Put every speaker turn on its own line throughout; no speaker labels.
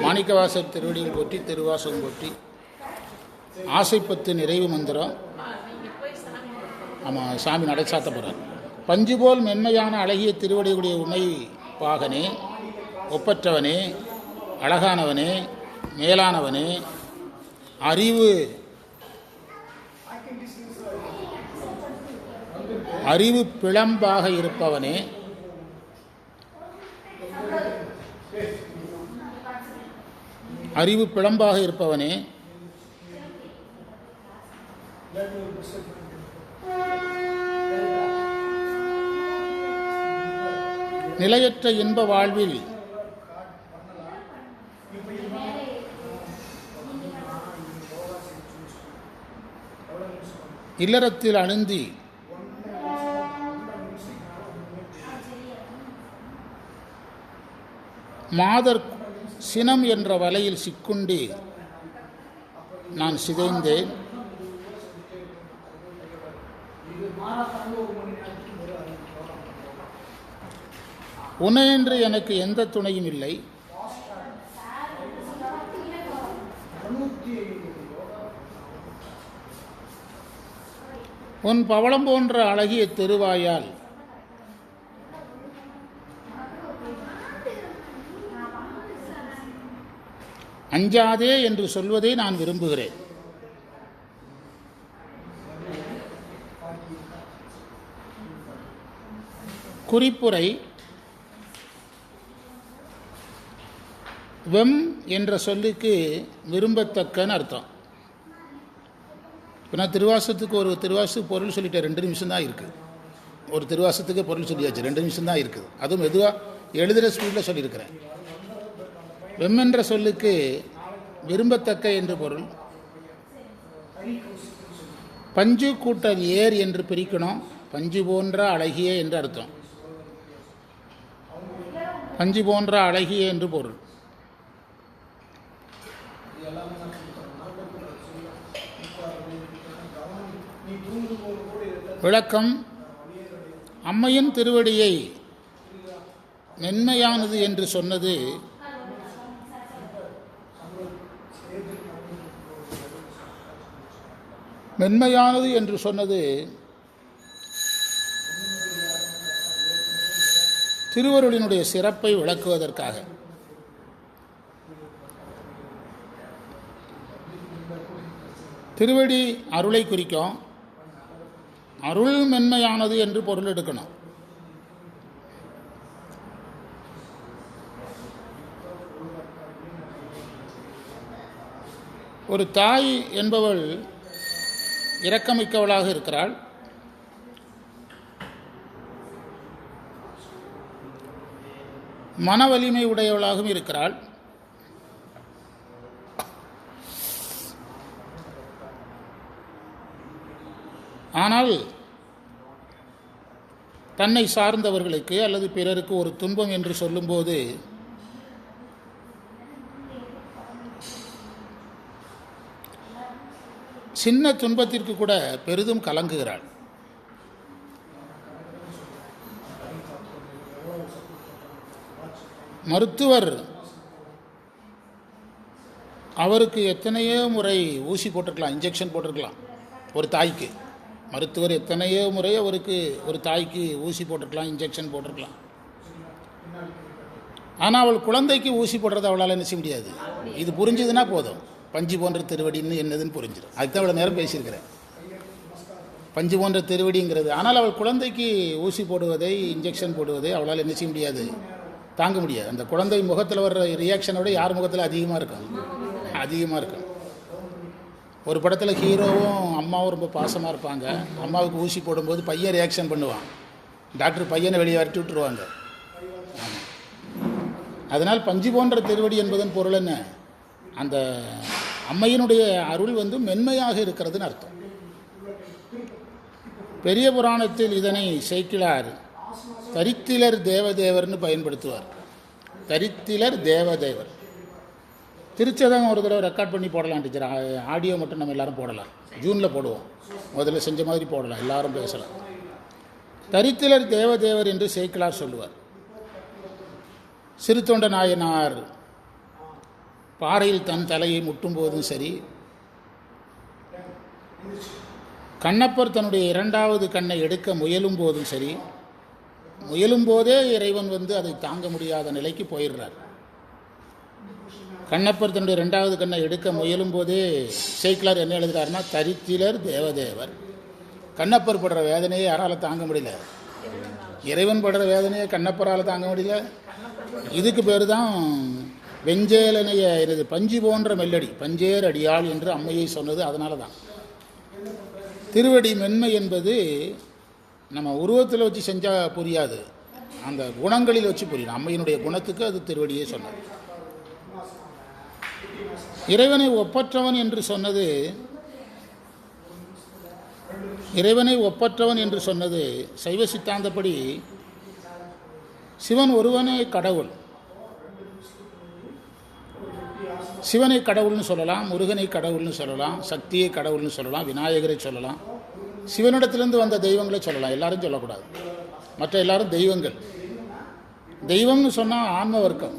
மாணிக்கவாசர் திருவடியில் போற்றி திருவாசகம் போற்றி. ஆசைப்பத்து நிறைவு மந்திரம் ஆமாம் சாமி நடைசாத்த போகிறார் பஞ்சு போல் மென்மையான அழகிய திருவடியுடைய உமை பாகனே ஒப்பற்றவனே அழகானவனே மேலானவனே அறிவு அறிவு பிளம்பாக இருப்பவனே அறிவு பிளம்பாக இருப்பவனே. நிலையற்ற இன்ப வாழ்வில் இல்லறத்தில் அணுந்தி மாதர் சினம் என்ற வலையில் சிக்குண்டி நான் சிதைந்தேன். உனையென்று எனக்கு எந்த துணையும் இல்லை. உன் பவளம் போன்ற அழகிய தெருவாயால் அஞ்சாதே என்று சொல்வதை நான் விரும்புகிறேன். குறிப்புரை வெம் என்ற சொல்லுக்கு விரும்பத்தக்கன்னு அர்த்தம். இப்போ நான் திருவாசத்துக்கு ஒரு திருவாசு பொருள் சொல்லிட்டேன் ரெண்டு நிமிஷம் தான் இருக்குது ஒரு திருவாசத்துக்கு பொருள் சொல்லியாச்சு ரெண்டு நிமிஷம் தான் இருக்குது அதுவும் மெதுவாக எழுதுகிற ஸ்பீடில் சொல்லியிருக்கிறேன். வெம் என்ற சொல்லுக்கு விரும்பத்தக்க என்று பொருள். பஞ்சு கூட்டல் ஏர் என்று பிரிக்கணும். பஞ்சு போன்ற அழகிய என்று அர்த்தம். பஞ்சு போன்ற அழகிய என்று பொருள். விளக்கம் அம்மையின் திருவடியை மென்மையானது என்று சொன்னது மென்மையானது என்று சொன்னது திருவருளினுடைய சிறப்பை விளக்குவதற்காக. திருவடி அருளை குறிக்கும். அருள் மென்மையானது என்று பொருள் எடுக்கணும். ஒரு தாய் என்பவள் இரக்கமிக்கவளாக இருக்கிறாள். மன வலிமை உடையவளாகவும் இருக்கிறாள். ஆனால் தன்னை சார்ந்தவர்களுக்கு அல்லது பிறருக்கு ஒரு துன்பம் என்று சொல்லும்போது சின்ன துன்பத்திற்கு கூட பெரிதும் கலங்குகிறாள். மருத்துவர் அவருக்கு எத்தனையோ முறை ஊசி போட்டிருக்கலாம் இன்ஜெக்ஷன் போட்டிருக்கலாம் ஒரு தாய்க்கு. மருத்துவர் எத்தனையோ முறை அவருக்கு ஒரு தாய்க்கு ஊசி போட்டிருக்கலாம் இன்ஜெக்ஷன் போட்டிருக்கலாம். ஆனால் அவள் குழந்தைக்கு ஊசி போடுறது அவளால் என்ன செய்ய முடியாது. இது புரிஞ்சுதுன்னா போதும். பஞ்சு போன்ற திருவடின்னு என்னதுன்னு புரிஞ்சிடும். அதுக்கு அவ்வளோ நேரம் பேசியிருக்கிறேன். பஞ்சு போன்ற திருவடிங்கிறது ஆனால் அவள் குழந்தைக்கு ஊசி போடுவதை இன்ஜெக்ஷன் போடுவதை அவளால் என்ன செய்ய முடியாது? தாங்க முடியாது. அந்த குழந்தை முகத்தில் வர்ற ரியாக்ஷனோட யார் முகத்தில் அதிகமாக இருக்கும்? அதிகமாக இருக்கும். ஒரு படத்தில் ஹீரோவும் அம்மாவும் ரொம்ப பாசமாக இருப்பாங்க. அம்மாவுக்கு ஊசி போடும்போது பையன் ரியாக்ஷன் பண்ணுவான். டாக்டர் பையனை வெளியே வரட்டி விட்டுருவாங்க. அதனால் பஞ்சு போன்ற திருவடி என்பதன் பொருள் என்ன? அந்த அம்மையினுடைய அருள் வந்து மென்மையாக இருக்கிறதுன்னு அர்த்தம். பெரிய புராணத்தில் இதனை சேக்கிழார் தரித்திலர் தேவதேவர்னு பயன்படுத்துவார். தரித்திலர் தேவதேவர். திருச்சதம் ஒரு தடவை ரெக்கார்ட் பண்ணி போடலாம் டீச்சர். ஆடியோ மட்டும் நம்ம எல்லாரும் போடலாம். ஜூனில் போடுவோம். முதல்ல செஞ்ச மாதிரி போடலாம். எல்லாரும் பேசலாம். தரித்திலர் தேவதேவர் என்று சேக்கிழார் சொல்லுவார். சிறுத்தொண்ட நாயனார். பாறையில் தன் தலையை முட்டும் போதும் சரி. கண்ணப்பர் தன்னுடைய இரண்டாவது கண்ணை எடுக்க முயலும் போதும் சரி. முயலும் போதே இறைவன் வந்து அதை தாங்க முடியாத நிலைக்கு போயிடுறார். கண்ணப்பர் தன்னுடைய ரெண்டாவது கண்ணை எடுக்க முயலும் போதே சேக்கிலார் என்ன எழுதுகிறாருன்னா தரித்திலர் தேவதேவர். கண்ணப்பர் படுற வேதனையை யாரால தாங்க முடியல? இறைவன் படுற வேதனையை கண்ணப்பரால் தாங்க முடியல? இதுக்கு பேர் தான் வெஞ்சேலனைய எனது பஞ்சு போன்ற மெல்லடி பஞ்சேர் அடியாள் என்று அம்மையை சொன்னது அதனால தான் திருவடி மென்மை என்பது நம்ம உருவத்தில் வச்சு செஞ்சால் புரியாது. அந்த குணங்களில் வச்சு புரியணும் அம்மையினுடைய குணத்துக்கு அது திருவடியே சொன்னது இறைவனை ஒப்பற்றவன் என்று சொன்னது இறைவனை ஒப்பற்றவன் என்று சொன்னது சைவ சித்தாந்தப்படி சிவன் ஒருவனே கடவுள். சிவனை கடவுள்னு சொல்லலாம் முருகனை கடவுள்னு சொல்லலாம் சக்தியை கடவுள்னு சொல்லலாம் விநாயகரை சொல்லலாம். சிவனிடத்திலிருந்து வந்த தெய்வங்களை சொல்லலாம். எல்லாரும் சொல்லக்கூடாது. மற்ற எல்லாரும் தெய்வங்கள். தெய்வம்னு சொன்னால் ஆன்ம வர்க்கம்.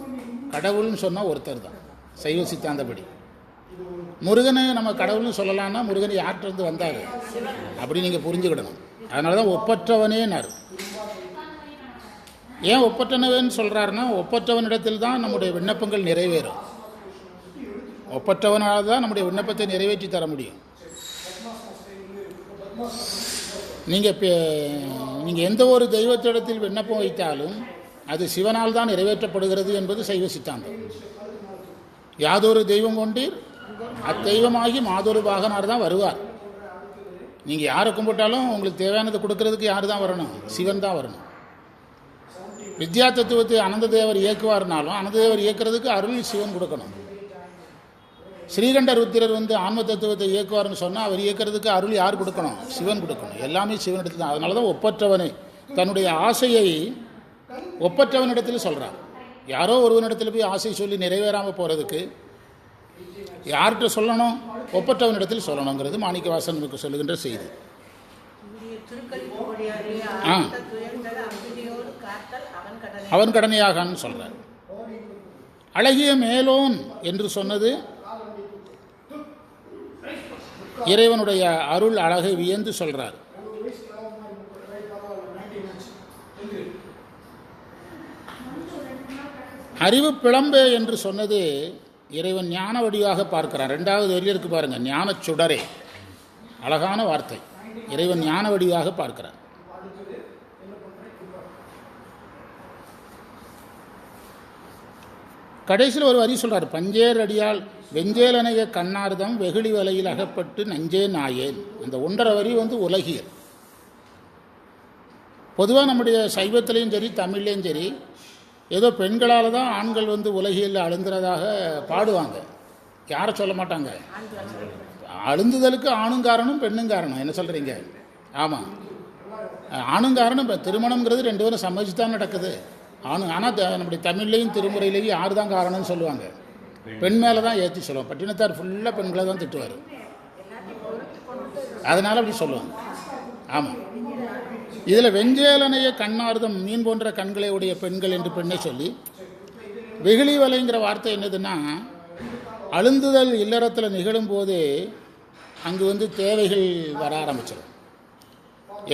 கடவுள்னு சொன்னால் ஒருத்தர் தான். சைவ சித்தாந்தபடி முருகனை நம்ம கடவுள்னு சொல்லலாம்னா முருகன் யார்கிட்டருந்து வந்தார்? அப்படி நீங்கள் புரிஞ்சுக்கிடணும். அதனால தான் ஒப்பற்றவனேனார். ஏன் ஒப்பற்றனவேன்னு சொல்கிறாருன்னா ஒப்பற்றவனிடத்தில் தான் நம்முடைய விண்ணப்பங்கள் நிறைவேறும். ஒப்பற்றவனால் தான் நம்முடைய விண்ணப்பத்தை நிறைவேற்றி தர முடியும். நீங்கள் நீங்கள் எந்த ஒரு தெய்வத்திடத்தில் விண்ணப்பம் வைத்தாலும் அது சிவனால் தான் நிறைவேற்றப்படுகிறது என்பது சைவ சித்தாந்தம். யாதொரு தெய்வம் கொண்டீர் அத்தெய்வமாகி மாதொரு பாகனார் தான் வருவார். நீங்கள் யாரை கும்பிட்டாலும் உங்களுக்கு தேவையானதை கொடுக்கறதுக்கு யார் தான் வரணும்? சிவன் தான் வரணும். வித்யா தத்துவத்தை அனந்த தேவர் இயக்குவார்னாலும் அனந்த தேவர் இயக்குறதுக்கு அருள் சிவன் கொடுக்கணும். ஸ்ரீகண்ட ருத்திரர் வந்து ஆன்ம தத்துவத்தை இயக்குவார்னு சொன்னால் அவர் இயக்கிறதுக்கு அருள் யார் கொடுக்கணும்? சிவன் கொடுக்கணும். எல்லாமே சிவனிடத்தில் தான். அதனால தான் ஒப்பற்றவனை. தன்னுடைய ஆசையை ஒப்பற்றவனிடத்தில் சொல்கிறார் யாரோ ஒருவனிடத்தில் போய் ஆசை சொல்லி நிறைவேறாமல் போகிறதுக்கு யார்கிட்ட சொல்லணும்? ஒப்பற்றவனிடத்தில் சொல்லணுங்கிறது மாணிக்க வாசனுக்கு சொல்லுகின்ற செய்தி. ஆ.
அவன்
கடமையாகான்னு சொல்கிறார் அழகிய மேலோன் என்று சொன்னது இறைவனுடைய அருள் அழகை வியந்து சொல்றார். அறிவு பிளம்பே என்று சொன்னது இறைவன் ஞான வடிவாக பார்க்கிறான். ரெண்டாவது வரியில் இருக்கு பாருங்க ஞானச் சுடரே. அழகான வார்த்தை. இறைவன் ஞான வடிவாக பார்க்கிறான். கடைசியில் ஒரு வரி சொல்கிறார் பஞ்சேர் அடியால் வெஞ்சேலனைய கண்ணார்தம் வெகுளி வலையில் அகப்பட்டு நஞ்சே நாயேன். அந்த ஒன்றரை வரி வந்து உலகியல். பொதுவாக நம்முடைய சைவத்திலையும் சரி தமிழ்லேயும் சரி ஏதோ பெண்களால் தான் ஆண்கள் வந்து உலகியல் அழுந்துறதாக பாடுவாங்க. யாரை சொல்ல மாட்டாங்க. அழுந்துதலுக்கு ஆணும் காரணம் பெண்ணும் காரணம் என்ன சொல்கிறீங்க ஆமாம் ஆணும் காரணம் இப்போ திருமணங்கிறது ரெண்டு பேரும் சம்மதிச்சு தான் நடக்குது ஆணும் ஆனால் நம்முடைய தமிழ்லையும் திருமுறையிலையும் யார் தான் காரணம்னு சொல்லுவாங்க. பெண் மேலே தான் ஏற்றி சொல்லுவோம் பட்டினத்தார் ஃபுல்லாக பெண்களை தான் திட்டுவார். அதனால் அப்படி சொல்லுவாங்க. ஆமாம் இதில் வெஞ்சேலனைய கண்ணார்தம் மீன் போன்ற கண்களை உடைய பெண்கள் என்று பெண்ணை சொல்லி வெகுளி வலைங்கிற வார்த்தை என்னதுன்னா அழுந்துதல் இல்லறத்தில் நிகழும்போதே அங்கு வந்து தேவைகள் வர ஆரம்பிச்சிடும்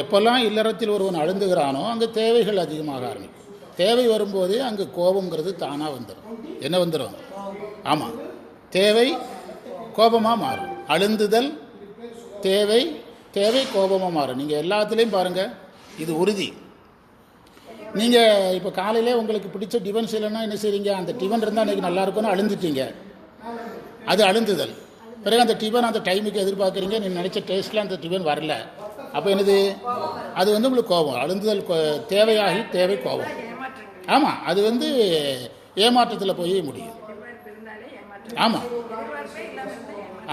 எப்பெல்லாம் இல்லறத்தில் ஒருவன் அழுந்துகிறானோ அங்கே தேவைகள் அதிகமாக ஆரம்பிக்கும். தேவை வரும்போது அங்கு கோபங்கிறது தானாக வந்துடும் என்ன வந்துடும் ஆமாம் தேவை கோபமாக மாறும் அழுந்துதல் தேவை தேவை கோபமாக மாறும் நீங்கள் எல்லாத்துலேயும் பாருங்கள் இது உறுதி. நீங்கள் இப்போ காலையிலே உங்களுக்கு பிடிச்ச டிஃபன் செய்யலைன்னா என்ன செய்கிறீங்க அந்த டிஃபன் இருந்தால் அன்றைக்கி நல்லா இருக்கும்னு அழுந்துட்டீங்க. அது அழுந்துதல். பிறகு அந்த டிஃபன் அந்த டைமுக்கு எதிர்பார்க்குறீங்க. நீங்கள் நினச்ச டேஸ்ட்டில் அந்த டிஃபன் வரல. அப்போ என்னது? அது வந்து உங்களுக்கு கோபம். அழுந்துதல் கோ- தேவையாகி தேவை கோபம். ஆமாம் அது வந்து ஏமாற்றத்தில் போய் முடியும். ஆமாம்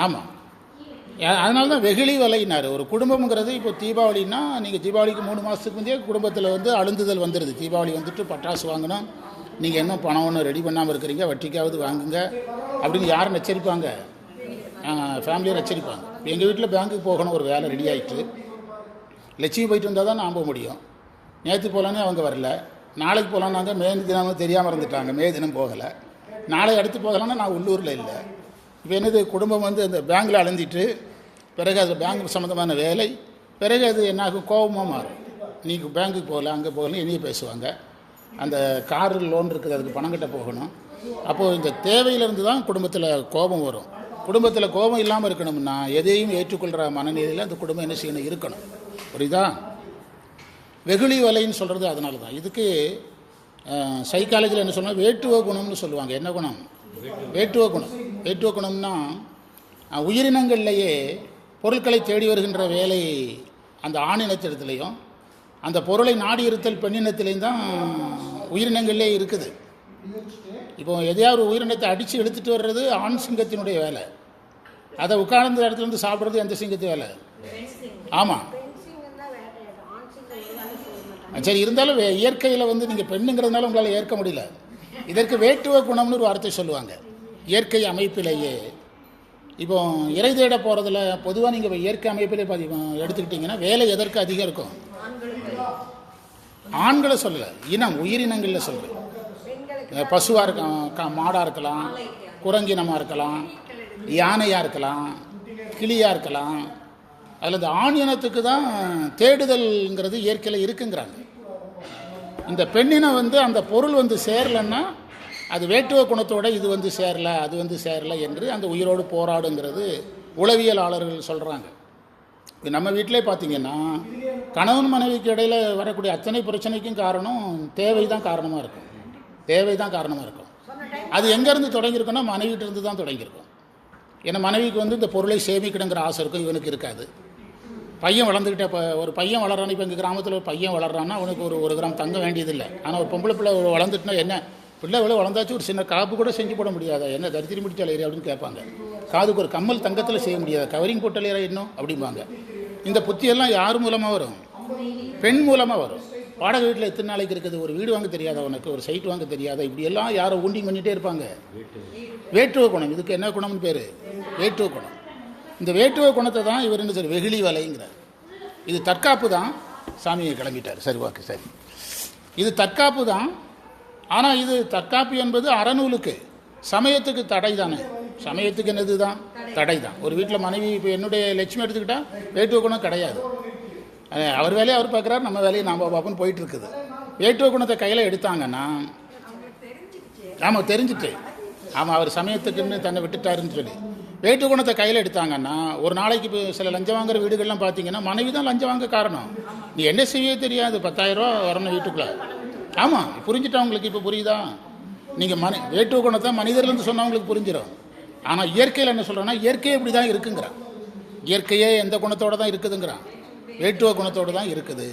ஆமாம் அதனால தான் வெகுளி வலையினார். ஒரு குடும்பம்ங்கிறது இப்போ தீபாவளின்னா நீங்கள் தீபாவளிக்கு மூணு மாதத்துக்கு முந்தைய குடும்பத்தில் வந்து அழுந்துதல் வந்துடுது தீபாவளி வந்துட்டு பட்டாசு வாங்கணும். நீங்கள் என்ன பணம் ஒன்றும் ரெடி பண்ணாமல் இருக்கிறீங்க வட்டிக்காவது வாங்குங்க அப்படின்னு யாரும் நச்சரிப்பாங்க ஃபேமிலியை நச்சரிப்பாங்க எங்கள் வீட்டில் பேங்க்குக்கு போகணும் ஒரு வேலை ரெடி ஆயிட்டு. லட்சுமி போயிட்டு வந்தால் தான் நான் போக முடியும். நேற்று போகலான்னு அவங்க வரல. நாளைக்கு போகலான்னாங்க மே தினம் தெரியாமல் இருந்துட்டாங்க. மே தினம் போகலை. நாளை அடுத்து போகலான்னா நான் உள்ளூரில் இல்லை. இப்போ என்னது குடும்பம் வந்து அந்த பேங்கில் அலைஞ்சிட்டு பிறகு அது பேங்க் சம்மந்தமான வேலை பிறகு அது என்னாகும் கோபமாக மாறும். நீங்கள் பேங்க்குக்கு போகல அங்கே போகல இனிய பேசுவாங்க. அந்த கார் லோன் இருக்குது அதுக்கு பணம் கட்ட போகணும். அப்போது இந்த தேவையிலிருந்து தான் குடும்பத்தில் கோபம் வரும். குடும்பத்தில் கோபம் இல்லாமல் இருக்கணும்னா எதையும் ஏற்றுக்கொள்கிற மனநிலையில் அந்த குடும்பம் என்ன செய்யணும் இருக்கணும். புரியுதா? வெகுளி வலைன்னு சொல்கிறது அதனால தான் இதுக்கு சைக்காலஜியில் என்ன சொன்னால் வேட்டுவ குணம்னு சொல்லுவாங்க. என்ன குணம்? வேட்டுவ குணம். வேட்டுவ குணம்னா உயிரினங்கள்லேயே பொருட்களை தேடி வருகின்ற வேலை அந்த ஆணினத்திடத்துலையும் அந்த பொருளை நாடி இருத்தல் பெண்ணினத்திலையும் தான் உயிரினங்கள்லே இருக்குது. இப்போ எதையாவது உயிரினத்தை அடித்து எடுத்துகிட்டு வர்றது ஆண் சிங்கத்தினுடைய வேலை. அதை உட்கார்ந்த இடத்துல இருந்து சாப்பிட்றது எந்த சிங்கத்து வேலை? ஆமாம் சரி இருந்தாலும் வே- இயற்கையில் வந்து நீங்கள் பெண்ணுங்கிறதுனால உங்களால் ஏற்க முடியல. இதற்கு வேட்டுவ குணம்னு ஒரு வார்த்தை சொல்லுவாங்க. இயற்கை அமைப்பிலேயே. இப்போ இறை தேட போகிறதுல பொதுவாக நீங்கள் இயற்கை அமைப்பிலே பாதி எடுத்துக்கிட்டிங்கன்னா வேலை எதற்கு அதிகம் இருக்கும்? ஆண்களை சொல்லலை. இனம் உயிரினங்களில் சொல்கிறேன் பசுவாக இருக்கலாம் க மாடாக இருக்கலாம் குரங்கினமாக இருக்கலாம் யானையாக இருக்கலாம் கிளியாக இருக்கலாம் அதில் இந்த ஆண் இனத்துக்கு தான் தேடுதல்ங்கிறது இயற்கையில் இருக்குங்கிறாங்க. இந்த பெண்ணினம் வந்து அந்த பொருள் வந்து சேரலைன்னா அது வேட்டுவ குணத்தோட இது வந்து சேரல அது வந்து சேரல என்று அந்த உயிரோடு போராடுங்கிறது உளவியலாளர்கள் சொல்கிறாங்க இப்போ நம்ம வீட்டிலே பார்த்தீங்கன்னா கணவன் மனைவிக்கு இடையில் வரக்கூடிய அத்தனை பிரச்சனைக்கும் காரணம் தேவை தான் காரணமாக இருக்கும். தேவை தான் காரணமாக இருக்கும். அது எங்கேருந்து தொடங்கியிருக்குன்னா மனைவிட்டிருந்து தான் தொடங்கியிருக்கும். ஏன்னா மனைவிக்கு வந்து இந்த பொருளை சேமிக்கணுங்கிற ஆசை இருக்கும் இவனுக்கு இருக்காது. பையன் வளர்ந்துக்கிட்டே இப்போ ஒரு பையன் வளர்றான் இப்போ எங்கள் கிராமத்தில் ஒரு பையன் வளர்றான்னா அவனுக்கு ஒரு ஒரு கிராம் தங்கம் வேண்டியதில்லை. ஆனால் ஒரு பொம்பளை பிள்ளை வளர்ந்துட்டுனா என்ன? பிள்ளை இவ்வளோ வளர்ந்தாச்சு ஒரு சின்ன காப்பு கூட செஞ்சு போட முடியாதா? என்ன தரித்திரி முடிச்சாலேரி அப்படின்னு கேட்பாங்க. காதுக்கு ஒரு கம்மல் தங்கத்தில் செய்ய முடியாதா. கவரிங் போட்டலேரா இன்னும்? அப்படிம்பாங்க. இந்த புத்தியெல்லாம் யார் மூலமாக வரும்? பெண் மூலமாக வரும். வாடகை வீட்டில் எத்தனை நாளைக்கு இருக்குது? ஒரு வீடு வாங்க தெரியாதா உனக்கு? ஒரு சைட் வாங்க தெரியாதா? இப்படியெல்லாம் யாரை ஊண்டிங் பண்ணிகிட்டே இருப்பாங்க. வேட்டுவ குணம். இதுக்கு என்ன குணம்னு பேர்? வேட்டுவ குணம். இந்த வேட்டுவ குணத்தை தான் இவர் என்ன சரி வெகுளி வலைங்கிறார். இது தற்காப்பு தான் சாமியை கிளம்பிட்டார். சரி ஓகே சரி. இது தற்காப்பு தான். ஆனால் இது தற்காப்பு என்பது அறநூலுக்கு. சமயத்துக்கு தடை தானே. சமயத்துக்கு என்னது தான்? தடை தான். ஒரு வீட்டில் மனைவி இப்போ என்னுடைய லட்சுமி எடுத்துக்கிட்டால் வேட்டுவ குணம் கிடையாது. அவர் வேலையை அவர் பார்க்குறாரு நம்ம வேலையை நாம் பார்ப்போம்னு போயிட்டுருக்குது. வேட்டுவ குணத்தை கையில் எடுத்தாங்கன்னா ஆமாம் தெரிஞ்சுட்டு ஆமாம் அவர் சமயத்துக்குன்னு தன்னை விட்டுட்டாருன்னு சொல்லி. வேட்டு குணத்தை கையில் எடுத்தாங்கன்னா ஒரு நாளைக்கு இப்போ சில லஞ்சம் வாங்குற வீடுகள்லாம் பார்த்தீங்கன்னா மனைவி தான் லஞ்சம் வாங்க காரணம். நீ என்ன செய்யவே தெரியாது பத்தாயிரம் ரூபா வரணும் வீட்டுக்குள்ள. ஆமாம் புரிஞ்சுட்டா உங்களுக்கு இப்போ புரியுதா? நீங்கள் மன வேட்டு குணத்தை மனிதர்லேருந்து சொன்னவங்களுக்கு புரிஞ்சிடும் ஆனால் இயற்கையில் என்ன சொல்கிறேன்னா இயற்கையே இப்படி தான் இருக்குங்கிறான். இயற்கையே எந்த குணத்தோடு தான் இருக்குதுங்கிறான். வேட்டுவ குணத்தோடு தான் இருக்குது.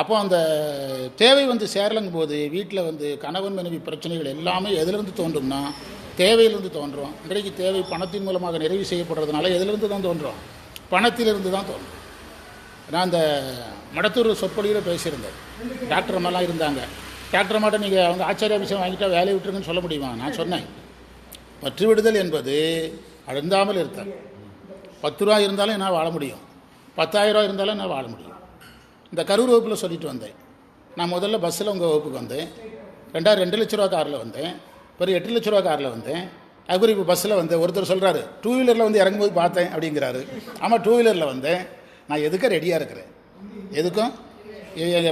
அப்போ அந்த தேவை வந்து சேரலங்கும் போது வீட்டில் வந்து கணவன் மனைவி பிரச்சனைகள் எல்லாமே எதிலிருந்து தோன்றும்னா தேவையிலிருந்து தோன்றும். இன்றைக்கு தேவை பணத்தின் மூலமாக நிறைவு செய்யப்படுறதுனால எதிலிருந்து தான் தோன்றும். பணத்திலிருந்து தான் தோன்றும். நான் அந்த மடத்தூர் சொற்பொழியில் பேசியிருந்தேன் டாக்டர் அம்மாலாம் இருந்தாங்க. டாக்டர் அம்மாட்ட நீங்கள் அவங்க ஆச்சாரிய அபிஷேகம் வாங்கிட்டா வேலையை விட்டுருங்கன்னு சொல்ல முடியுமா? நான் சொன்னேன். பற்று விடுதல் என்பது அழுந்தாமல் இருத்தல். பத்து ரூபா இருந்தாலும் என்னால் வாழ முடியும். பத்தாயிரம் ரூபா இருந்தாலும் என்ன வாழ முடியும். இந்த கரூர் வகுப்பில் சொல்லிட்டு வந்தேன். நான் முதல்ல பஸ்ஸில் உங்கள் வகுப்புக்கு வந்தேன். ரெண்டாவது ரெண்டு லட்ச ரூபா காரில் வந்தேன். பிறகு எட்டு லட்ச ரூபா காரில் வந்தேன். அதுக்கப்புறம் இப்போ பஸ்ஸில் வந்தேன் ஒருத்தர் சொல்கிறாரு டூ வீலரில் வந்து இறங்கும்போது பார்த்தேன் அப்படிங்கிறாரு. ஆமாம் டூ வீலரில் வந்தேன். நான் எதுக்கும் ரெடியாக இருக்கிறேன்? எதுக்கும்?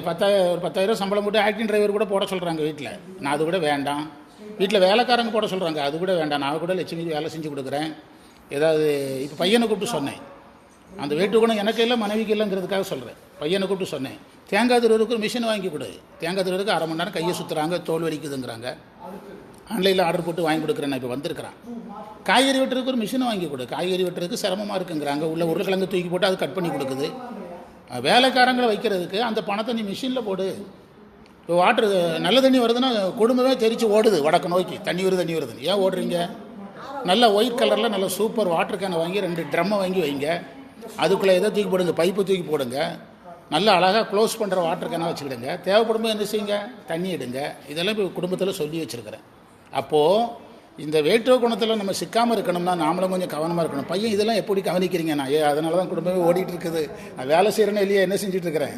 பத்தாயிரம் ஒரு பத்தாயிரம் சம்பளம் போட்டு ஆக்டிங் டிரைவர் கூட போட சொல்கிறாங்க வீட்டில் நான் அது கூட வேண்டாம். வீட்டில் வேலைக்காரங்க போட சொல்கிறாங்க அது கூட வேண்டாம். நான் கூட லட்சுமி வேலை செஞ்சு கொடுக்குறேன். ஏதாவது இப்போ பையனை கூப்பிட்டு சொன்னேன். அந்த வேட்டு குணம் எனக்கு இல்லை மனைவிக்கு இல்லைங்கிறதுக்காக சொல்கிறேன் பையனை கூப்பிட்டு சொன்னேன். தேங்காய் திருவருக்கு ஒரு மிஷின் வாங்கி கொடு. தேங்காய் திருவருக்கு அரை மணி நேரம் கையை சுற்றுறாங்க தோல் வலிக்குதுங்கிறாங்க. ஆன்லைனில் ஆர்டர் போட்டு வாங்கி கொடுக்குறேன் நான் இப்போ வந்திருக்கிறேன். காய்கறி வெட்டுறதுக்கு ஒரு மிஷின் வாங்கி கொடு. காய்கறி வெட்டுறதுக்கு சிரமமாக இருக்குங்கிறாங்க. உள்ள உருளைக்கிழங்கு தூக்கி போட்டு அது கட் பண்ணி கொடுக்குது. வேலைக்காரங்களை வைக்கிறதுக்கு அந்த பணத்தை நீ மிஷினில் போடு. இப்போ வாட்டர் நல்ல தண்ணி வருதுன்னா குடும்பமே தெரித்து ஓடுது வடக்கு நோக்கி. தண்ணி வருது தண்ணி வருதுன்னு. ஏன் ஓடுறீங்க? நல்ல ஒயிட் கலரில் நல்ல சூப்பர் வாட்டர் கேனை வாங்கி ரெண்டு ட்ரம்மை வாங்கி வைங்க. அதுக்குள்ளே எதை தூக்கி போடுங்க பைப்பு தூக்கி போடுங்க. நல்ல அழகாக க்ளோஸ் பண்ணுற வாட்டர் கேனாக வச்சுக்கிடுங்க. தேவைப்படும் என்ன செய்யுங்க? தண்ணி எடுங்க. இதெல்லாம் இப்போ குடும்பத்தில் சொல்லி வச்சுருக்கிறேன். அப்போது இந்த வேற்று குணத்தில் நம்ம சிக்காமல் இருக்கணும்னா நாமளும் கொஞ்சம் கவனமாக இருக்கணும். பையன் இதெல்லாம் எப்படி கவனிக்கிறீங்க? நான் ஏ அதனால தான் குடும்பமே ஓடிட்டு இருக்குது. நான் வேலை செய்கிறேனோ இல்லையா என்ன செஞ்சுட்டு இருக்கிறேன்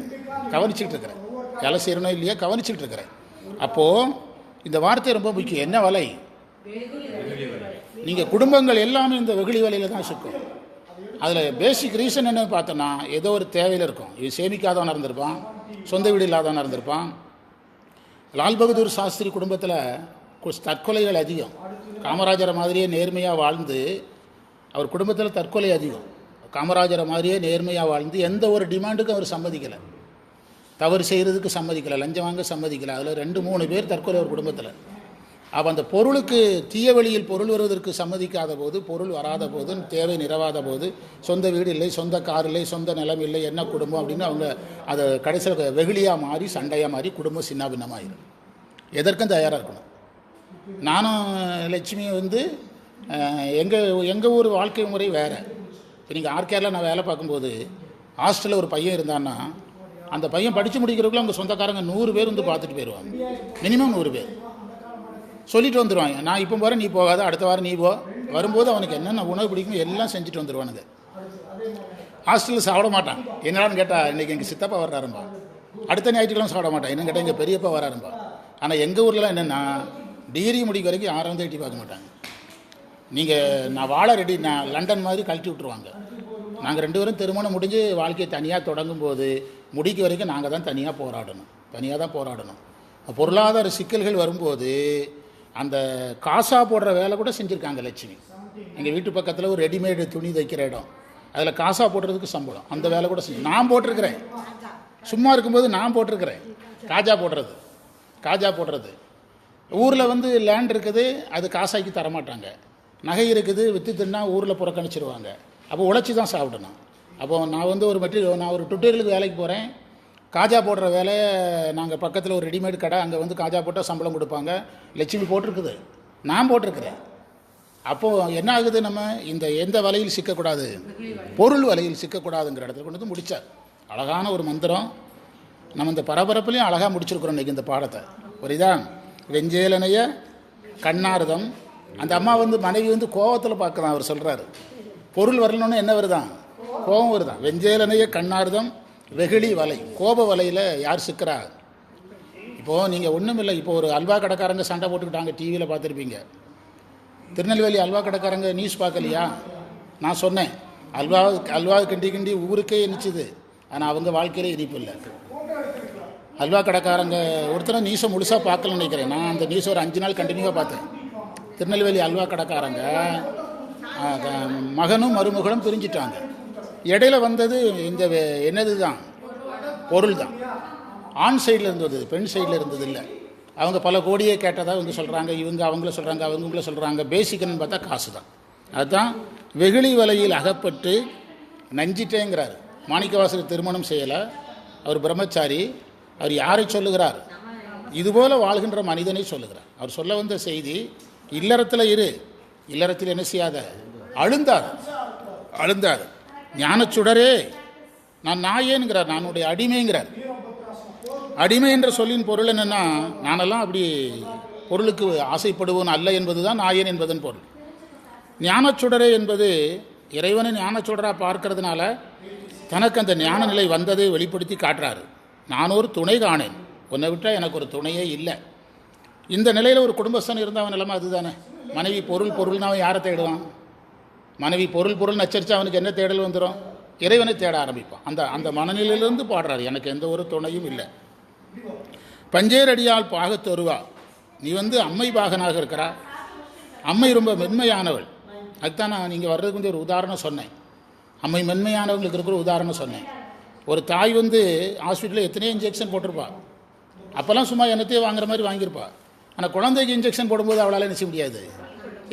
கவனிச்சிட்டு இருக்கிறேன் வேலை செய்கிறனோ இல்லையா கவனிச்சிட்டு இருக்கிறேன் அப்போது இந்த வார்த்தை ரொம்ப முக்கியம். என்ன வலை? நீங்கள் குடும்பங்கள் எல்லாமே இந்த வெகுளி வலையில் தான் சிக்கும். அதில் பேசிக் ரீசன் என்ன பார்த்தோன்னா ஏதோ ஒரு தேவையில் இருக்கும். இது சேமிக்காதவனாக இருந்திருப்பான் சொந்த வீடு இல்லாதவனாக இருந்திருப்பான். லால் பகதூர் சாஸ்திரி குடும்பத்தில் தற்கொலைகள் அதிகம். காமராஜரை மாதிரியே நேர்மையாக வாழ்ந்து அவர் குடும்பத்தில் தற்கொலை அதிகம். காமராஜரை மாதிரியே நேர்மையாக வாழ்ந்து எந்த ஒரு டிமாண்டுக்கும் அவர் சம்மதிக்கலை. தவறு செய்கிறதுக்கு சம்மதிக்கலை லஞ்சம் வாங்க சம்மதிக்கலை. அதில் ரெண்டு மூணு பேர் தற்கொலை ஒரு குடும்பத்தில். அப்போ அந்த பொருளுக்கு தீய வழியில் பொருள் வருவதற்கு சம்மதிக்காத போது பொருள் வராத போது தேவை நிறைவாத போது சொந்த வீடு இல்லை சொந்த கார் இல்லை சொந்த நிலம் இல்லை என்ன குடும்பம் அப்படின்னு அவங்க அதை கடைசியில் வெகுளியாக மாறி சண்டையாக மாறி குடும்பம் சின்ன பின்னமாயிடும் எதற்கும் தயாராக இருக்கணும். நானும் லட்சுமி வந்து எங்கள் எங்கள் ஊர் வாழ்க்கை முறை வேறு. இப்போ நீங்கள் ஆர்கேரில் நான் வேலை பார்க்கும்போது ஹாஸ்டலில் ஒரு பையன் இருந்தான்னா அந்த பையன் படித்து முடிக்கிறதுக்குள்ள அவங்க சொந்தக்காரங்க நூறு பேர் வந்து பார்த்துட்டு போயிடுவாங்க மினிமம் நூறு பேர். சொல்லிட்டு வந்துடுவாங்க நான் இப்போ போகிறேன் நீ போகாத அடுத்த வாரம் நீ போ. வரும்போது அவனுக்கு என்னென்ன உணவு பிடிக்குமோ எல்லாம் செஞ்சுட்டு வந்துடுவானுங்க ஹாஸ்டலில் சாப்பிட மாட்டான். என்னடான்னு கேட்டால் இன்றைக்கி எங்கள் சித்தப்பா வர்றாரும்பா அடுத்த ஞாயிற்றுக்கிழமை சாப்பிட மாட்டான். என்ன கேட்டால் எங்கள் பெரியப்பா வராரும்பா ஆனால் எங்கள் ஊர்லலாம் என்னென்னா டிகிரி முடிக்க வரைக்கும் யாரும் வந்து எட்டி பார்க்க மாட்டாங்க. நீங்கள் நான் வாழ ரெடி நான் லண்டன் மாதிரி கழட்டி விட்ருவாங்க நாங்கள் ரெண்டு பேரும் திருமணம் முடிஞ்சு வாழ்க்கையை தனியாக தொடங்கும் போது முடிக்க வரைக்கும் நாங்கள் தான் தனியாக போராடணும். தனியாக தான் போராடணும். பொருளாதார சிக்கல்கள் வரும்போது அந்த காசா போடுற வேலை கூட செஞ்சுருக்காங்க லட்சுமி. எங்கள் வீட்டு பக்கத்தில் ஒரு ரெடிமேடு துணி தைக்கிற இடம். அதில் காசா போடுறதுக்கு சம்பளம். அந்த வேலை கூட செஞ்சு நான் போட்டிருக்கிறேன். சும்மா இருக்கும்போது நான் போட்டிருக்கிறேன். காஜா போடுறது. காஜா போடுறது. ஊரில் வந்து லேண்ட் இருக்குது அது காசாக்கி தரமாட்டாங்க. நகை இருக்குது விற்று தின்னா ஊரில் புறக்கணிச்சிருவாங்க. அப்போ உழைச்சி தான் சாப்பிடணும். அப்போ நான் வந்து ஒரு மெட்டீரியல் நான் ஒரு டுட்டோரியலுக்கு வேலைக்கு போகிறேன் காஜா போடுற வேலையை நாங்கள் பக்கத்தில் ஒரு ரெடிமேட் கடை அங்கே வந்து காஜா போட்டால் சம்பளம் கொடுப்பாங்க. லட்சுமி போட்டிருக்குது. நான் போட்டிருக்கிறேன். அப்போது என்ன ஆகுது நம்ம? இந்த எந்த வலையில் சிக்கக்கூடாது? பொருள் வலையில் சிக்கக்கூடாதுங்கிற இடத்துல கொண்டு வந்து முடித்தார் அழகான ஒரு மந்திரம். நம்ம இந்த பரபரப்புலையும் அழகாக முடிச்சிருக்கிறோம் இன்றைக்கி இந்த பாடத்தை. புரியுதா வெஞ்சேலனைய கண்ணார்தம். அந்த அம்மா வந்து மனைவி வந்து கோவத்தில் பார்க்குறான் அவர் சொல்கிறாரு பொருள் வரலன்னு என்ன வருதான்? கோபம் வருதான். வெஞ்சேலனைய கண்ணார்தம். வெகுளி வலை கோப வலையில் யார் சிக்கிறா? இப்போது நீங்கள் ஒன்றும் இல்லை இப்போ ஒரு அல்வா கடைக்காரங்க சண்டை போட்டுக்கிட்டாங்க டிவியில் பார்த்துருப்பீங்க. திருநெல்வேலி அல்வா கடைக்காரங்க நியூஸ் பார்க்கலையா? நான் சொன்னேன் அல்வா அல்வா கிண்டி கிண்டி ஊருக்கே இனிச்சுது ஆனால் அவங்க வாழ்க்கையிலே இனிப்பு இல்லை. அல்வா கடைக்காரங்க ஒருத்தர நியூஸை முழுசாக பார்க்கலன்னு நினைக்கிறேன். நான் அந்த நியூஸ் ஒரு அஞ்சு நாள் கண்டினியூவாக பார்த்தேன். திருநெல்வேலி அல்வா கடைக்காரங்க மகனும் மருமகளும் பிரிஞ்சிட்டாங்க. இடையில வந்தது இந்த வே- என்னது தான் பொருள் தான் ஆண் சைடில் இருந்தது பெண் சைடில் இருந்தது இல்லை. அவங்க பல கோடியே கேட்டதாக இவங்க சொல்கிறாங்க இவங்க அவங்கள சொல்கிறாங்க அவங்கள சொல்கிறாங்க பேசிக்கன்னு பார்த்தா காசு தான் அதுதான் வெகுளி வலையில் அகப்பட்டு நஞ்சிட்டேங்கிறார். மாணிக்கவாசகர் திருமணம் செய்யலை. அவர் பிரம்மச்சாரி. அவர் யாரை சொல்லுகிறார்? இதுபோல் வாழ்கின்ற மனிதனை சொல்லுகிறார். அவர் சொல்ல வந்த செய்தி இல்லறத்தில் இரு. இல்லறத்தில் என்ன செய்யாத? அழுந்தார். அழுந்தார். ஞானச்சுடரே நான் நாயேங்கிறார் நானுடைய அடிமைங்கிறார். அடிமை என்ற சொல்லின் பொருள் என்னென்னா நானெல்லாம் அப்படி பொருளுக்கு ஆசைப்படுவோன் அல்ல என்பதுதான் நாயன் என்பதன் பொருள். ஞானச்சுடரே என்பது இறைவனை ஞானச்சுடராக பார்க்கறதுனால தனக்கு அந்த ஞான நிலை வந்ததை வெளிப்படுத்தி காட்டுறாரு. நான் ஒரு துணை காணேன். உன்னை விட்டால் எனக்கு ஒரு துணையே இல்லை. இந்த நிலையில் ஒரு குடும்பஸ்தன் இருந்தவன் நிலைமை அதுதானே. மனைவி பொருள் பொருள்னா அவன் யாரை தேடுவான்? மனைவி பொருள் பொருள் நச்சரித்து அவனுக்கு என்ன தேடல் வந்துடும் இறைவனை தேட ஆரம்பிப்பான். அந்த அந்த மனநிலையிலிருந்து பாடுறாரு. எனக்கு எந்த ஒரு துணையும் இல்லை. பஞ்சேரடியால் பாகத் தருவா. நீ வந்து அம்மை பாகனாக இருக்கிறா? அம்மை ரொம்ப மென்மையானவள். அதுதான் நான் நீங்கள் வர்றதுக்கு வந்து ஒரு உதாரணம் சொன்னேன். அம்மை மென்மையானவங்களுக்கு இருக்கிற உதாரணம் சொன்னேன். ஒரு தாய் வந்து ஹாஸ்பிட்டலில் எத்தனையோ இன்ஜெக்ஷன் போட்டிருப்பா. அப்போல்லாம் சும்மா என்னத்தையே வாங்குற மாதிரி வாங்கியிருப்பா. ஆனால் குழந்தைக்கு இன்ஜெக்ஷன் போடும்போது அவளால் என்ன முடியாது?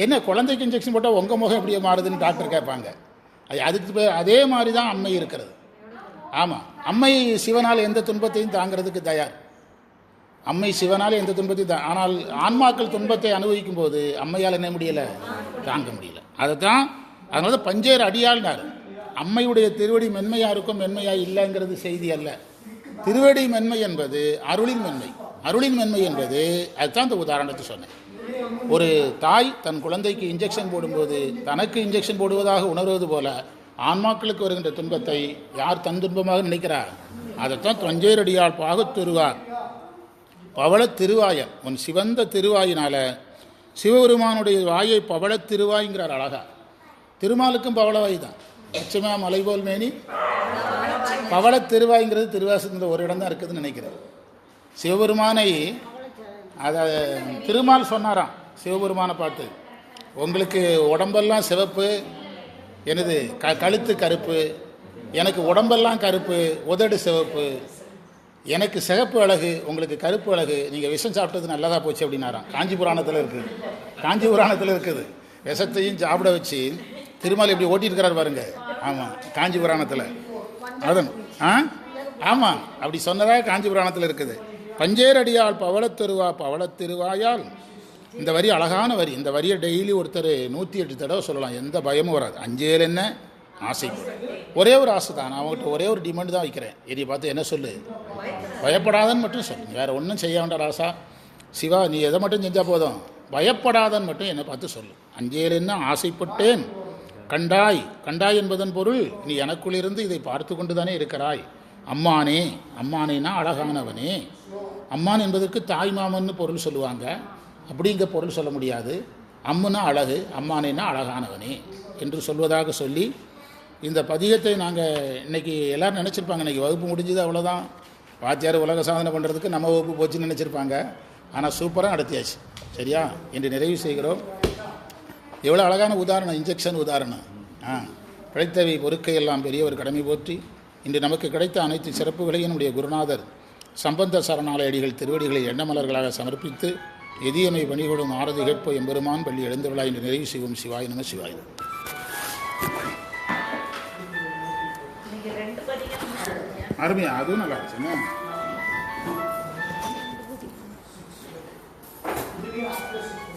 என்ன குழந்தைக்கு இன்ஜெக்ஷன் போட்டால் உங்கள் முகம் எப்படி மாறுதுன்னு டாக்டர் கேட்பாங்க. அது அதுக்கு அதே மாதிரி தான் அம்மை இருக்கிறது. ஆமாம் அம்மை சிவனால் எந்த துன்பத்தையும் தாங்கிறதுக்கு தயார். அம்மை சிவனால் எந்த துன்பத்தையும் தான் ஆனால் ஆன்மாக்கள் துன்பத்தை அனுபவிக்கும் போது அம்மையால் என்ன முடியலை? தாங்க முடியல. அதை தான் அதனால தான் பஞ்சேர் அடியாள்னார். அம்மையுடைய திருவடி மென்மையாக இருக்கும் மென்மையாக இல்லைங்கிறது செய்தி அல்ல. திருவடி மென்மை என்பது அருளின் மென்மை. அருளின் மென்மை என்பது அதுதான் இந்த உதாரணத்தை சொன்னேன். ஒரு தாய் தன் குழந்தைக்கு இன்ஜெக்ஷன் போடும்போது தனக்கு இன்ஜெக்ஷன் போடுவதாக உணர்வது போல ஆன்மாக்களுக்கு வருகின்ற துன்பத்தை யார் தன் துன்பமாக நினைக்கிறார்? அதைத்தான் தொஞ்சேரடியால் பாகத் திருவார். பவள திருவாயன் உன் சிவந்த திருவாயினால சிவபெருமானுடைய வாயை பவளத் திருவாய்ங்கிறார் அழகா. திருமாலுக்கும் பவளவாய் தான் லட்சுமா மலை போல் மேனி. பவள திருவாய்ங்கிறது திருவாசகத்தில் ஒரு இடம் தான் இருக்குதுன்னு நினைக்கிறேன். சிவபெருமானை அதை திருமால் சொன்னாராம் சிவபெருமானை பார்த்து உங்களுக்கு உடம்பெல்லாம் சிவப்பு எனது க கழுத்து கருப்பு எனக்கு உடம்பெல்லாம் கருப்பு உதடு சிவப்பு எனக்கு சிகப்பு அழகு உங்களுக்கு கருப்பு அழகு நீங்கள் விஷம் சாப்பிட்டது நல்லதாக போச்சு அப்படின்னாராம். காஞ்சி புராணத்தில் இருக்குது காஞ்சி புராணத்தில் இருக்குது. விஷத்தையும் சாப்பிட வச்சு திருமால் இப்படி ஓட்டியிருக்கிறார் பாருங்க. ஆமாம் காஞ்சி புராணத்தில். அதன் ஆ? ஆமாம் அப்படி சொன்னதாக காஞ்சி புராணத்தில் இருக்குது. பஞ்சேரடியால் பவளத்தெருவா பவளத்திருவாயால் இந்த வரி அழகான வரி. இந்த வரியை டெய்லி ஒருத்தர் நூற்றி எட்டு தடவை சொல்லலாம். எந்த பயமும் வராது. அஞ்சேல் என்ன? ஆசை ஒரே ஒரு ஆசை தான். நான் அவங்ககிட்ட ஒரே ஒரு டிமாண்ட் தான் வைக்கிறேன். எரி பார்த்து என்ன சொல்லு? பயப்படாதன்னு மட்டும் சொல்லு. வேறு ஒன்றும் செய்ய வேண்டாம் ராசா. சிவா நீ எதை மட்டும் செஞ்சால் போதும்? பயப்படாதன்னு மட்டும் என்னை பார்த்து சொல்லு. அஞ்சேல் என்ன? ஆசைப்பட்டேன். கண்டாய். கண்டாய் என்பதன் பொருள் நீ எனக்குள் இருந்து இதை பார்த்து கொண்டு தானே இருக்கிறாய். அம்மானே. அம்மானேனா அழகானவனே. அம்மான் என்பதற்கு தாய் மாமன்னு பொருள் சொல்லுவாங்க. அப்படிங்க பொருள் சொல்ல முடியாது. அம்முனா அழகு அம்மானேனா அழகானவனே என்று சொல்வதாக சொல்லி இந்த பதியத்தை நாங்கள் இன்றைக்கி எல்லாரும் நினச்சிருப்பாங்க. இன்னைக்கு வகுப்பு முடிஞ்சது அவ்வளோதான் வாத்தியார் உலக சாதனை பண்ணுறதுக்கு நம்ம வகுப்பு போச்சுன்னு நினச்சிருப்பாங்க. ஆனால் சூப்பராக நடத்தியாச்சு. சரியா? என்று நிறைவு செய்கிறோம். எவ்வளோ அழகான உதாரணம் இன்ஜெக்ஷன் உதாரணம். ஆ பிழைத்தவை பொறுக்கையெல்லாம் பெரியவர் கடமை போற்றி இன்று நமக்கு கிடைத்த அனைத்து சிறப்புகளையும் நம்முடைய குருநாதர் சம்பந்த சரணாலயடிகள் திருவடிகளை எண்ணமலர்களாக சமர்ப்பித்து எதியமை பணிகொடும் ஆரதி கேட்போ எம்பெருமான் பள்ளி எழுந்துவிழா என்று நிறைவு செய்வோம் சிவாய் நம சிவாய் அருமையா அதுவும் நல்லா இருந்துச்சுங்க Thank you.